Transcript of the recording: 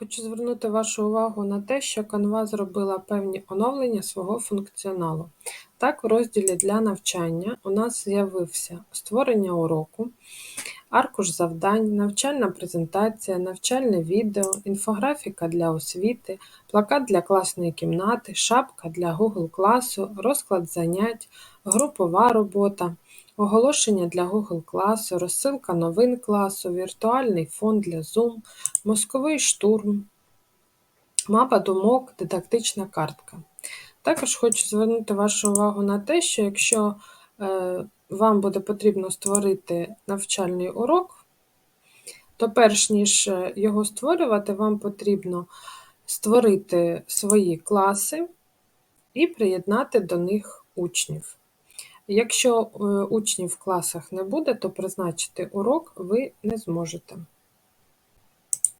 Хочу звернути вашу увагу на те, що Canva зробила певні оновлення свого функціоналу. Так, в розділі для навчання у нас з'явився створення уроку, аркуш завдань, навчальна презентація, навчальне відео, інфографіка для освіти, плакат для класної кімнати, шапка для Google класу, розклад занять, групова робота, оголошення для Google класу, розсилка новин класу, віртуальний фон для Zoom, мозковий штурм, мапа думок, дидактична картка. Також хочу звернути вашу увагу на те, що якщо вам буде потрібно створити навчальний урок, то перш ніж е, його створювати, вам потрібно створити свої класи і приєднати до них учнів. Якщо е, учнів в класах не буде, то призначити урок ви не зможете.